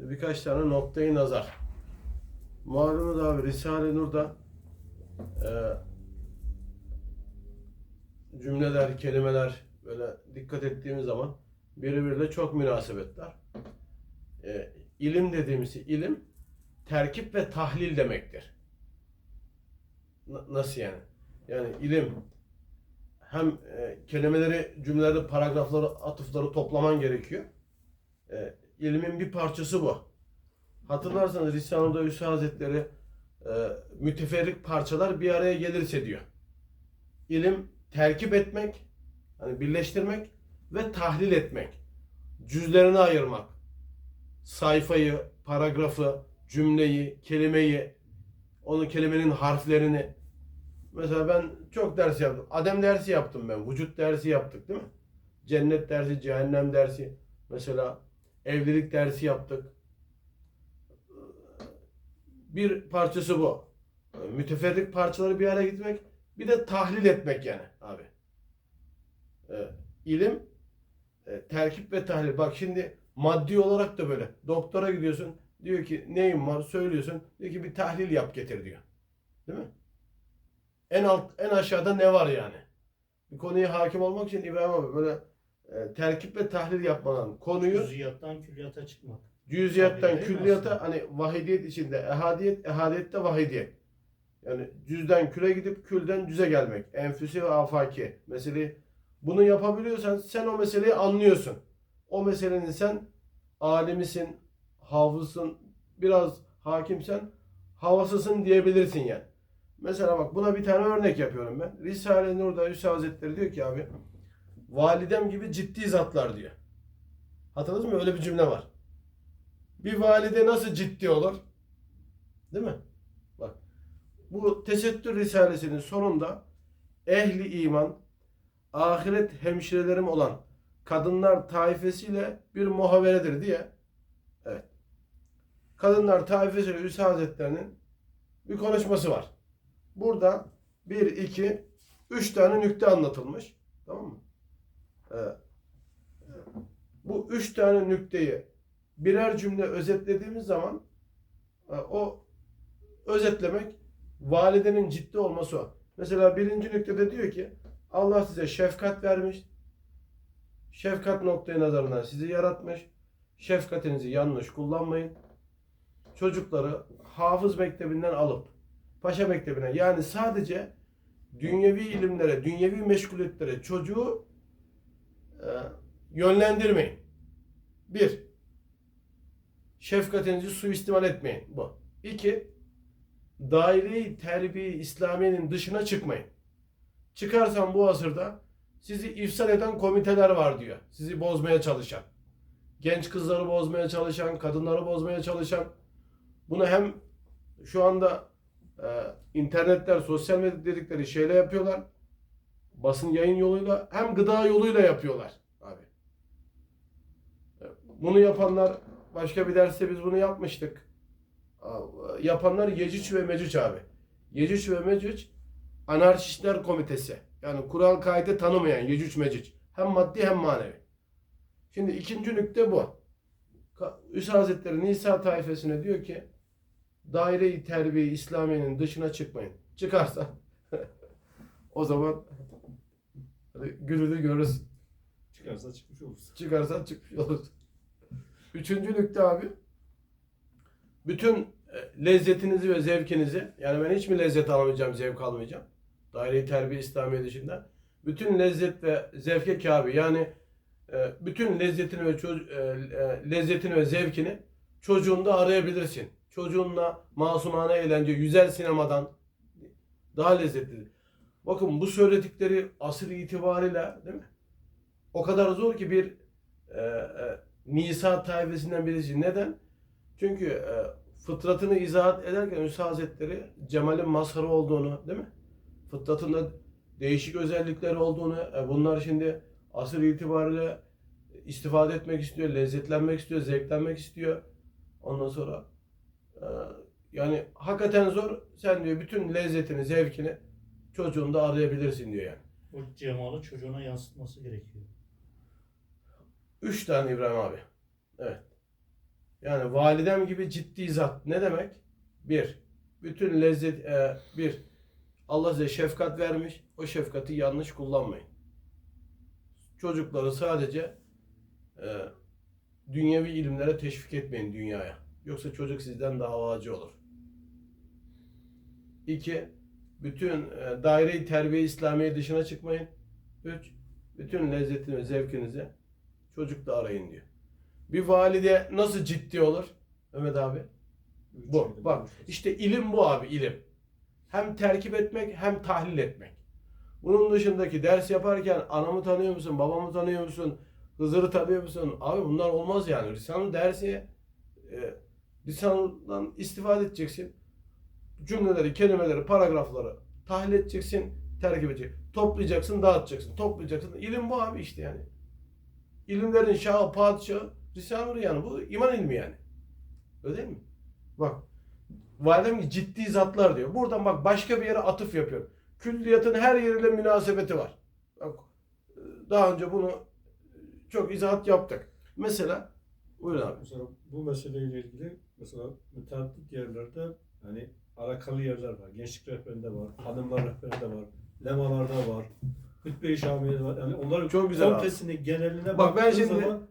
birkaç tane noktayı nazar. Malumunuz abi Risale-i Nur'da e, cümleler, kelimeler böyle dikkat ettiğimiz zaman birbiriyle çok münasebetler. E, ilim dediğimiz ilim terkip ve tahlil demektir. Na- nasıl yani? Yani ilim hem e, kelimeleri, cümleleri, paragrafları, atıfları toplaman gerekiyor. E, ilmin bir parçası bu. Hatırlarsanız Risale'de Hüsnü Hazretleri e, müteferrik parçalar bir araya gelirse diyor. İlim terkip etmek, hani birleştirmek ve tahlil etmek. Cüzlerine ayırmak. Sayfayı, paragrafı, cümleyi, kelimeyi, onun kelimenin harflerini. Mesela ben çok ders yaptım. Adem dersi yaptım ben. Vücut dersi yaptık değil mi? Cennet dersi, cehennem dersi. Mesela evlilik dersi yaptık. Bir parçası bu. Müteferrik parçaları bir araya gitmek. Bir de tahlil etmek yani abi. Ee, ilim e, terkip ve tahlil. Bak şimdi maddi olarak da böyle. Doktora gidiyorsun. Diyor ki neyin var? Söylüyorsun. Diyor ki bir tahlil yap getir diyor. Değil mi? En alt en aşağıda ne var yani? Bir konuya hakim olmak için İbrahim abi böyle e, terkip ve tahlil yapmadan konuyu Cüziyattan külliyata çıkmak. cüziyattan Tabii, değil mi külliyata hani vahidiyet içinde ehadiyet, ehadiyette vahidiyet. Yani cüzden küle gidip külden cüze gelmek. Enfüsi ve afaki. Meseleyi bunu yapabiliyorsan sen o meseleyi anlıyorsun. O meselenin sen alimisin, hafızsın, biraz hakimsen havasısın diyebilirsin yani. Mesela bak buna bir tane örnek yapıyorum ben. Risale-i Nur'da Hüsnü Hazretleri diyor ki abi validem gibi ciddi zatlar diyor. Hatırladınız mı? Öyle bir cümle var. Bir valide nasıl ciddi olur? Değil mi? Bak. Bu Tesettür Risalesi'nin sonunda ehli iman, ahiret hemşirelerim olan kadınlar taifesiyle bir muhaberedir diye. Evet. Kadınlar taifesiyle Hüsnü Hazretleri'nin bir konuşması var. Burada bir, iki, üç tane nükte anlatılmış. Tamam mı? Ee, bu üç tane nükteyi birer cümle özetlediğimiz zaman e, o özetlemek validenin ciddi olması o. Mesela birinci nüktede diyor ki Allah size şefkat vermiş. Şefkat noktayı nazarından sizi yaratmış. Şefkatinizi yanlış kullanmayın. Çocukları hafız mektebinden alıp paşa mektebine yani sadece dünyevi ilimlere, dünyevi meşguliyetlere çocuğu yönlendirmeyin. Bir, şefkatinizi suistimal etmeyin. Bu. İki, daire-i terbiye İslamiye'nin dışına çıkmayın. Çıkarsan bu asırda sizi ifsal eden komiteler var diyor. Sizi bozmaya çalışan. Genç kızları bozmaya çalışan, kadınları bozmaya çalışan. Bunu hem şu anda e, internetler, sosyal medya dedikleri şeyle yapıyorlar. Basın yayın yoluyla hem gıda yoluyla yapıyorlar abi. Bunu yapanlar başka bir derste biz bunu yapmıştık. Yapanlar Yecüc ve Mecüc abi. Yecüc ve Mecüc anarşistler komitesi. Yani kural kaydı tanımayan Yecüc Mecüc. Hem maddi hem manevi. Şimdi ikinci nükte bu. Üsa Hazretleri Nisa taifesine diyor ki daire-i terbiye İslamiye'nin dışına çıkmayın. Çıkarsa o zaman hadi gülünü görürüz. Çıkarsa çıkmış olursun. Çıkarsan çıkmış olur. Üçüncü nükte abi. Bütün e, lezzetinizi ve zevkinizi yani ben hiç mi lezzet alamayacağım, zevk almayacağım? Daire-i terbiye İslamiye dışında. Bütün lezzet ve zevke kabi yani e, bütün lezzetini ve e, lezzetini ve zevkini çocuğunda arayabilirsin. Çocuğunla masumane eğlence, güzel sinemadan daha lezzetli. Bakın bu söyledikleri asır itibariyle değil mi? O kadar zor ki bir e, e, Nisa taifesinden birisi. Neden? Çünkü e, fıtratını izahat ederken Hüsnü Hazretleri Cemal'in mazharı olduğunu değil mi? Fıtratında değişik özellikleri olduğunu, e, bunlar şimdi asır itibariyle istifade etmek istiyor, lezzetlenmek istiyor, zevklenmek istiyor. Ondan sonra e, yani hakikaten zor. Sen diyor bütün lezzetini, zevkini çocuğunda arayabilirsin diyor yani. O cemalı çocuğuna yansıtması gerekiyor. Üç tane İbrahim abi. Evet. Yani validem gibi ciddi zat ne demek? Bir, bütün lezzet, e, bir, Allah size şefkat vermiş. O şefkati yanlış kullanmayın. Çocukları sadece e, dünyevi ilimlere teşvik etmeyin dünyaya. Yoksa çocuk sizden davacı olur. İki, bütün e, daire-i terbiye İslamiye dışına çıkmayın. Üç, bütün lezzetini zevkinizi çocukla arayın diyor. Bir valide nasıl ciddi olur? Mehmet abi. Bu. Bak işte ilim bu abi ilim. Hem terkip etmek hem tahlil etmek. Bunun dışındaki ders yaparken anamı tanıyor musun, babamı tanıyor musun, Hızır'ı tanıyor musun? Abi bunlar olmaz yani. Risale dersi e, lisandan istifade edeceksin. Cümleleri, kelimeleri, paragrafları tahlil edeceksin, terkip edeceksin. Toplayacaksın, dağıtacaksın. Toplayacaksın. İlim bu abi işte yani. İlimlerin şahı, padişahı Risale-i yani. Bu iman ilmi yani. Öyle değil mi? Bak. Validem ki ciddi zatlar diyor. Buradan bak başka bir yere atıf yapıyor. Külliyatın her yeriyle münasebeti var. Bak, daha önce bunu çok izahat yaptık. Mesela buyurun abi. Mesela bu meseleyle ilgili mesela müteaddit yerlerde hani alakalı yerler var. Gençlik rehberinde var, hanımlar rehberinde var, lemalarda var, hutbe-i şamiyede var. Yani onların Çok güzel abi. komplesini, geneline Bak ben şimdi- zaman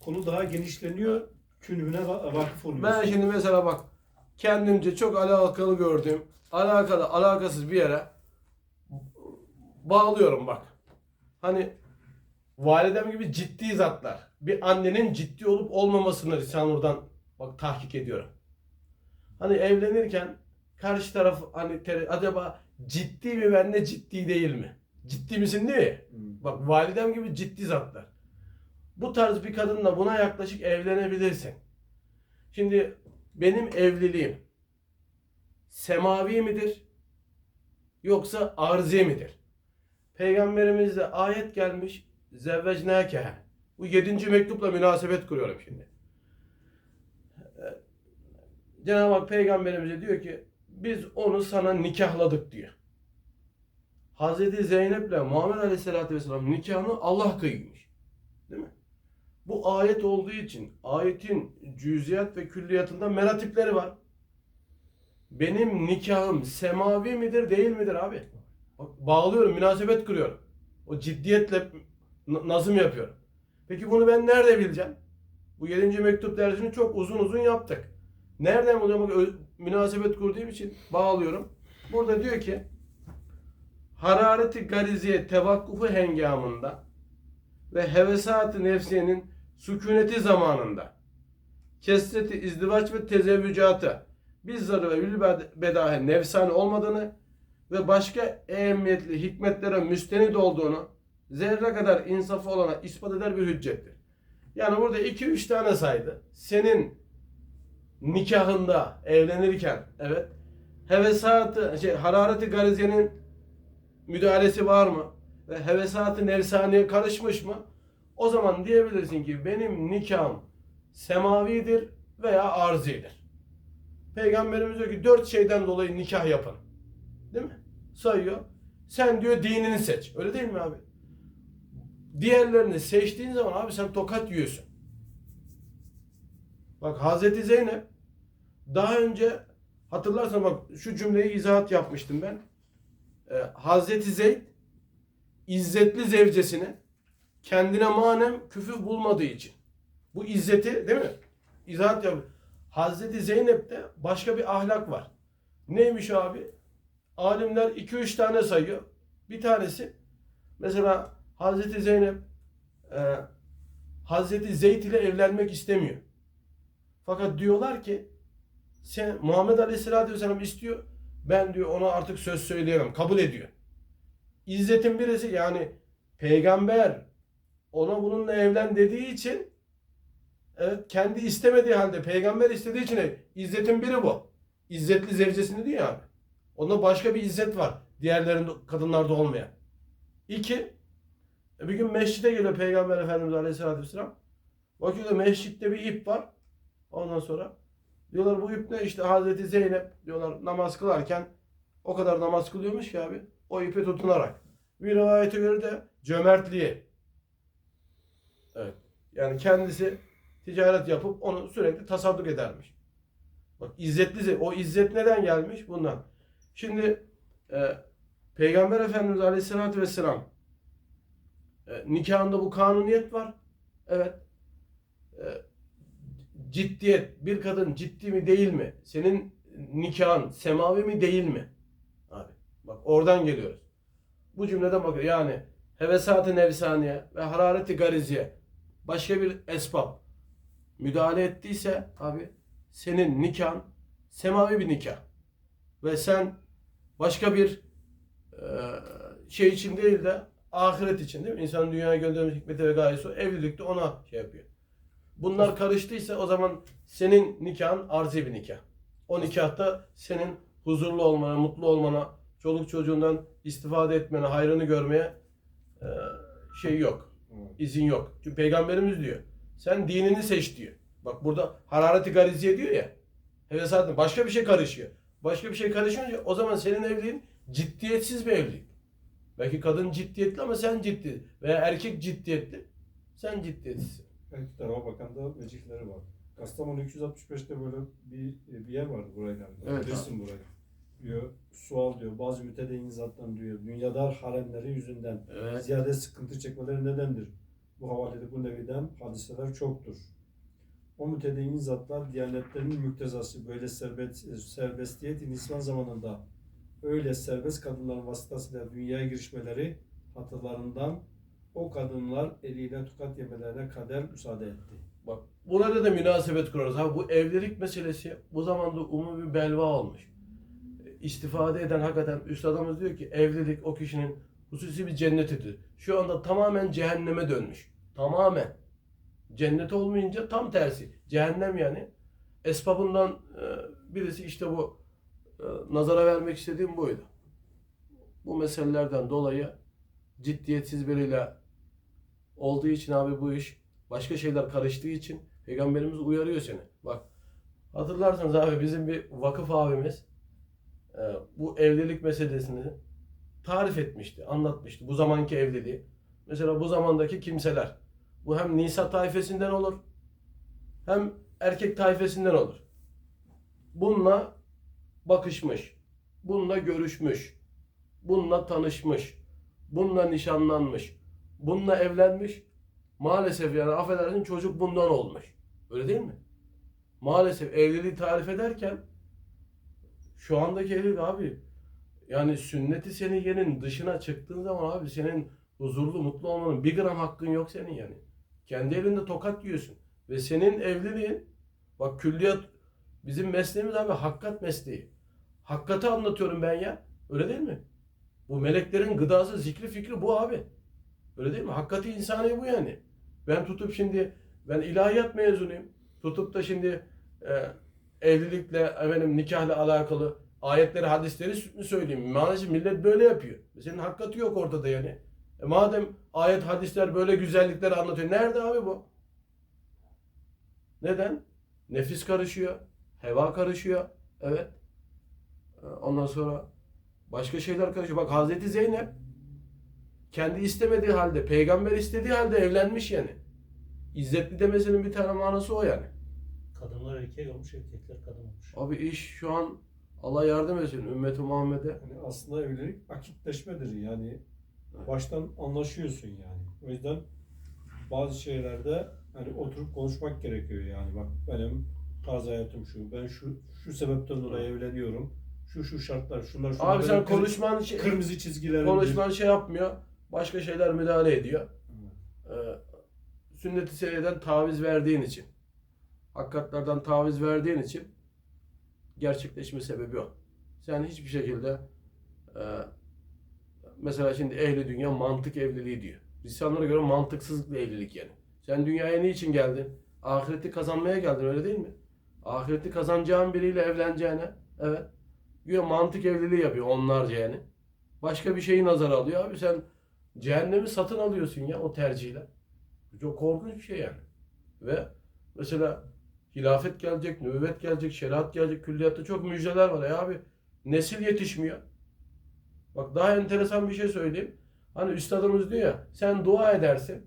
konu daha genişleniyor, künhüne va- vakıf oluyorsun. Ben şimdi mesela bak kendimce çok alakalı gördüğüm, alakalı alakasız bir yere bağlıyorum bak. Hani validem gibi ciddi zatlar. Bir annenin ciddi olup olmamasını Risanur'dan bak tahkik ediyorum. Hani evlenirken karşı taraf hani te- acaba ciddi mi bende ciddi değil mi? Ciddi misin değil mi? Hmm. Bak validem gibi ciddi zatlar. Bu tarz bir kadınla buna yaklaşık evlenebilirsin. Şimdi benim evliliğim semavi midir? Yoksa arzi midir? Peygamberimizde ayet gelmiş zevvecnâkehe. Bu yedinci mektupla münasebet kuruyorum şimdi. Cenab-ı Hak peygamberimize diyor ki biz onu sana nikahladık diyor. Hazreti Zeynep'le Muhammed Aleyhisselatü Vesselam nikahını Allah kıymış. Değil mi? Bu ayet olduğu için ayetin cüziyat ve külliyatında meratipleri var. Benim nikahım semavi midir değil midir abi? Bağlıyorum, münasebet kuruyorum. O ciddiyetle nazım yapıyorum. Peki bunu ben nerede bileceğim? Bu 7. mektup dersini çok uzun uzun yaptık. Nereden bulacağım? Bak, münasebet kurduğum için bağlıyorum. Burada diyor ki harareti gariziye tevakkufu hengamında ve hevesat-ı nefsiyenin sükuneti zamanında kesreti izdivaç ve tezevvücatı bizzarı ve bedahe nefsani olmadığını ve başka ehemmiyetli hikmetlere müstenid olduğunu zerre kadar insafı olana ispat eder bir hüccettir. Yani burada iki üç tane saydı. Senin nikahında evlenirken evet hevesatı şey harareti garizenin müdahalesi var mı? Ve hevesatı nefsaniye karışmış mı? O zaman diyebilirsin ki benim nikahım semavidir veya arzidir. Peygamberimiz diyor ki dört şeyden dolayı nikah yapın. Değil mi? Sayıyor. Sen diyor dinini seç. Öyle değil mi abi? Diğerlerini seçtiğin zaman abi sen tokat yiyorsun. Bak Hazreti Zeynep daha önce hatırlarsan bak şu cümleyi izahat yapmıştım ben. Ee, Hazreti Zeyd izzetli zevcesini kendine manem küfür bulmadığı için. Bu izzeti değil mi? İzahat yap. Hazreti Zeynep'te başka bir ahlak var. Neymiş abi? Alimler 2-3 tane sayıyor. Bir tanesi mesela Hazreti Zeynep e, Hazreti Zeyd ile evlenmek istemiyor. Fakat diyorlar ki sen Muhammed Aleyhisselatü Vesselam istiyor. Ben diyor ona artık söz söyleyemem. Kabul ediyor. İzzetin birisi yani peygamber ona bununla evlen dediği için evet, kendi istemediği halde peygamber istediği için izzetin biri bu. İzzetli zevcesini diyor abi. Onda başka bir izzet var. Diğerlerinde kadınlarda olmayan. İki, bir gün mescide geliyor Peygamber Efendimiz Aleyhisselatü Vesselam. Bakıyor da mescitte bir ip var. Ondan sonra diyorlar bu ip ne? İşte Hazreti Zeynep diyorlar namaz kılarken o kadar namaz kılıyormuş ki abi. O ipe tutunarak. Bir rivayete göre de cömertliği. Evet. Yani kendisi ticaret yapıp onu sürekli tasadduk edermiş. Bak izzetli ze- o izzet neden gelmiş? Bundan. Şimdi e, Peygamber Efendimiz Aleyhisselatü Vesselam e, nikahında bu kanuniyet var. Evet. Ciddiyet. Bir kadın ciddi mi değil mi? Senin nikahın semavi mi değil mi? Abi bak oradan geliyoruz. Bu cümleden bakıyor. Yani hevesat-ı nefsaniye ve harareti gariziye başka bir esbab müdahale ettiyse abi senin nikahın semavi bir nikah. Ve sen başka bir e, şey için değil de ahiret için değil mi? İnsanın dünyaya göndermiş hikmeti ve gayesi o. Evlilikte ona şey yapıyor. Bunlar karıştıysa o zaman senin nikahın arzi bir nikah. O nikahta senin huzurlu olmana, mutlu olmana, çoluk çocuğundan istifade etmene, hayrını görmeye e, şey yok. İzin yok. Çünkü peygamberimiz diyor. Sen dinini seç diyor. Bak burada harareti gariziye diyor ya. Hevesatın başka bir şey karışıyor. Başka bir şey karışınca o zaman senin evliliğin ciddiyetsiz bir evlilik. Belki kadın ciddiyetli ama sen ciddi. Veya erkek ciddiyetli. Sen ciddiyetsizsin. Belki tarafa bakan da var. Kastamonu 265'te böyle bir, bir yer vardı burayla. Evet Bilirsin burayı. Diyor, sual diyor. Bazı mütedeyyin zattan diyor. Dünyadar haremleri yüzünden Evet. ziyade sıkıntı çekmeleri nedendir? Bu havalede bu neviden hadiseler çoktur. O mütedeyyin zatlar diyanetlerinin müktezası böyle serbest, serbestiyetin İslam zamanında öyle serbest kadınların vasıtasıyla dünyaya girişmeleri hatırlarından o kadınlar eliyle tukat yemelerine kader müsaade etti. Bak burada da münasebet kurarız. Ha bu evlilik meselesi bu zamanda umumi belva olmuş. İstifade eden hakikaten üstadımız diyor ki evlilik o kişinin hususi bir cennetidir. Şu anda tamamen cehenneme dönmüş. Tamamen. Cennet olmayınca tam tersi. Cehennem yani. Esbabından e, birisi işte bu e, nazara vermek istediğim buydu. Bu meselelerden dolayı ciddiyetsiz biriyle olduğu için abi bu iş başka şeyler karıştığı için peygamberimiz uyarıyor seni. Bak hatırlarsanız abi bizim bir vakıf abimiz e, bu evlilik meselesini tarif etmişti, anlatmıştı. Bu zamanki evliliği. Mesela bu zamandaki kimseler. Bu hem Nisa tayfesinden olur hem erkek tayfesinden olur. Bununla bakışmış, bununla görüşmüş, bununla tanışmış, bununla nişanlanmış, bununla evlenmiş. Maalesef yani affedersin çocuk bundan olmuş. Öyle değil mi? Maalesef evliliği tarif ederken şu andaki evlilik abi yani sünneti seniyenin dışına çıktığın zaman abi senin huzurlu mutlu olmanın bir gram hakkın yok senin yani. Kendi elinde tokat yiyorsun. Ve senin evliliğin bak külliyat bizim mesleğimiz abi hakkat mesleği. Hakkatı anlatıyorum ben ya. Öyle değil mi? Bu meleklerin gıdası, zikri, fikri bu abi. Öyle değil mi? Hakkati insani bu yani. Ben tutup şimdi ben ilahiyat mezunuyum. Tutup da şimdi e, evlilikle efendim nikahla alakalı ayetleri, hadisleri mi söyleyeyim? Maalesef millet böyle yapıyor. Senin hakkati yok ortada yani. E madem ayet, hadisler böyle güzellikleri anlatıyor. Nerede abi bu? Neden? Nefis karışıyor. Heva karışıyor. Evet. E, Ondan sonra başka şeyler karışıyor. Bak Hazreti Zeynep kendi istemediği halde, peygamber istediği halde evlenmiş yani. İzzetli demesinin bir tane manası o yani. Kadınlar erkek olmuş, erkekler kadın olmuş. Abi iş şu an Allah yardım etsin ümmeti Muhammed'e. Yani aslında evlilik akitleşmedir yani. Baştan anlaşıyorsun yani. O yüzden bazı şeylerde hani oturup konuşmak gerekiyor yani. Bak benim tarz hayatım şu. Ben şu şu sebepten dolayı evleniyorum. Şu şu şartlar, şunlar şunlar. Abi sen konuşman şey, kırmızı çizgilerim. konuşman şey yapmıyor. Başka şeyler müdahale ediyor. Ee, sünnet-i seniyeden taviz verdiğin için. Hakikatlerden taviz verdiğin için gerçekleşme sebebi o. Sen hiçbir şekilde e, mesela şimdi ehli dünya mantık evliliği diyor. İnsanlara göre mantıksız bir evlilik yani. Sen dünyaya niçin geldin? Ahireti kazanmaya geldin öyle değil mi? Ahireti kazanacağın biriyle evleneceğine evet. Güya mantık evliliği yapıyor onlarca yani. Başka bir şeyi nazara alıyor. Abi sen cehennemi satın alıyorsun ya o tercihle. Çok korkunç bir şey yani. Ve mesela hilafet gelecek, nübüvvet gelecek, şeriat gelecek, külliyatta çok müjdeler var. Ya abi nesil yetişmiyor. Bak daha enteresan bir şey söyleyeyim. Hani üstadımız diyor ya sen dua edersin.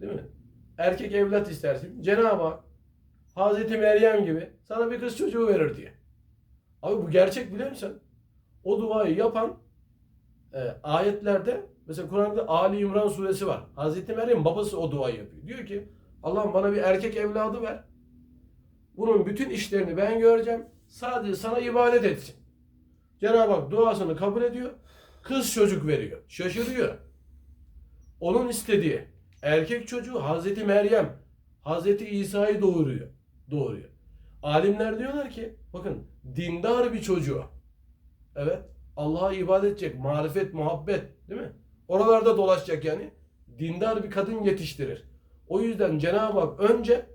Değil mi? erkek evlat istersin. Cenab-ı Hak Hazreti Meryem gibi sana bir kız çocuğu verir diye. Abi bu gerçek biliyor musun? O duayı yapan e, ayetlerde mesela Kur'an'da Ali İmran suresi var. Hazreti Meryem babası o duayı yapıyor. Diyor ki Allah'ım bana bir erkek evladı ver. Bunun bütün işlerini ben göreceğim. Sadece sana ibadet etsin. Cenab-ı Hak duasını kabul ediyor. Kız çocuk veriyor. Şaşırıyor. Onun istediği erkek çocuğu Hazreti Meryem, Hazreti İsa'yı doğuruyor. Doğuruyor. Alimler diyorlar ki bakın dindar bir çocuğu. Evet. Allah'a ibadet edecek. Marifet, muhabbet değil mi? Oralarda dolaşacak yani. Dindar bir kadın yetiştirir. O yüzden Cenab-ı Hak önce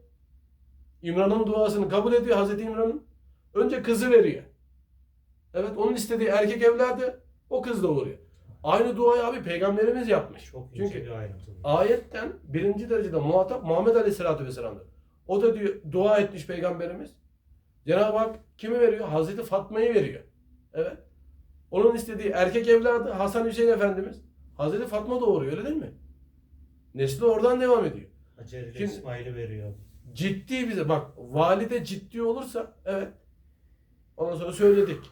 İmran'ın duasını kabul ediyor Hazreti İmran'ın. Önce kızı veriyor. Evet onun istediği erkek evladı o kız doğuruyor. Aynı duayı abi peygamberimiz yapmış. Çünkü ayetten birinci derecede muhatap Muhammed Aleyhisselatü Vesselam'dır. O da diyor dua etmiş peygamberimiz. Cenab-ı Hak kimi veriyor? Hazreti Fatma'yı veriyor. Evet. Onun istediği erkek evladı Hasan Hüseyin Efendimiz. Hazreti Fatma doğuruyor öyle değil mi? Nesli oradan devam ediyor. Hacer ile İsmail'i veriyor. Ciddi bize bak valide ciddi olursa evet. Ondan sonra söyledik.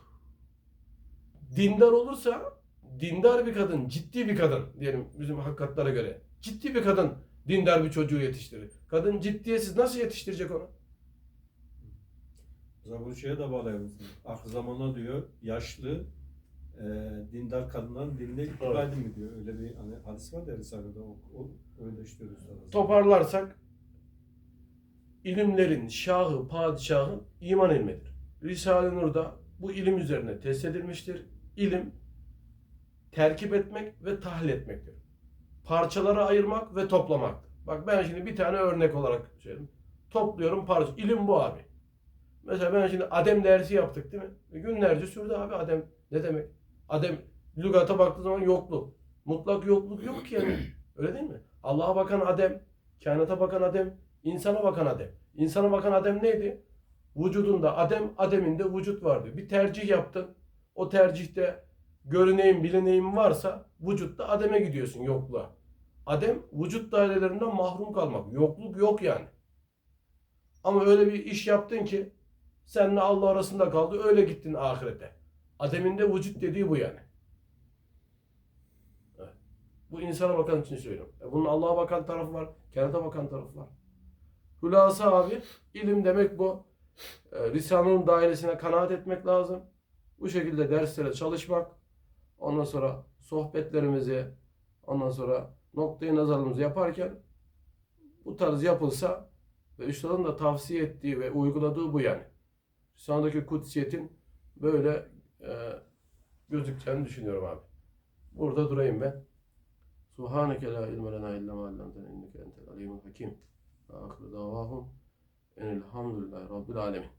Dindar olursa dindar bir kadın, ciddi bir kadın diyelim bizim hakikatlara göre. Ciddi bir kadın dindar bir çocuğu yetiştirir. Kadın ciddiyetsiz nasıl yetiştirecek onu? Mesela bu şeye de bağlayabilirsin. Ahir zamana diyor yaşlı e, dindar kadınların dinine itibar edin mi diyor. Öyle bir hani hadis var ya Risale'de o, o öyle işliyor Risale'de. Toparlarsak ilimlerin şahı, padişahı iman ilmidir. Risale-i Nur'da bu ilim üzerine test edilmiştir. İlim terkip etmek ve tahlil etmektir. Parçalara ayırmak ve toplamaktır. Bak ben şimdi bir tane örnek olarak söyleyeyim. Topluyorum parça. İlim bu abi. Mesela ben şimdi adem dersi yaptık değil mi? E, Günlerce sürdü abi adem. Ne demek? Adem lügata baktığı zaman yokluk. Mutlak yokluk yok ki yani. Öyle değil mi? Allah'a bakan adem, kainata bakan adem, insana bakan adem. İnsana bakan adem neydi? Vücudunda adem, ademinde vücut vardı. Bir tercih yaptın. O tercihte görüneyim, bilineyim varsa vücutta ademe gidiyorsun yokluğa. Adem vücut dairelerinden mahrum kalmak. Yokluk yok yani. Ama öyle bir iş yaptın ki seninle Allah arasında kaldı. Öyle gittin ahirete. Ademinde vücut dediği bu yani. Bu insana bakan için söylüyorum. E bunun Allah'a bakan tarafı var. Kainata bakan tarafı var. Hülasa abi ilim demek bu. E, Risale'nin dairesine kanaat etmek lazım. Bu şekilde derslere çalışmak. Ondan sonra sohbetlerimizi ondan sonra noktayı nazarımızı yaparken bu tarz yapılsa ve üstadın da tavsiye ettiği ve uyguladığı bu yani. Risale'deki kutsiyetin böyle e, gözükeceğini düşünüyorum abi. Burada durayım ben. Subhaneke la ilme lena illa ma allamtena inneke entel alimul hakim. Ve ahiru davahum enelhamdülillahi rabbil alemin.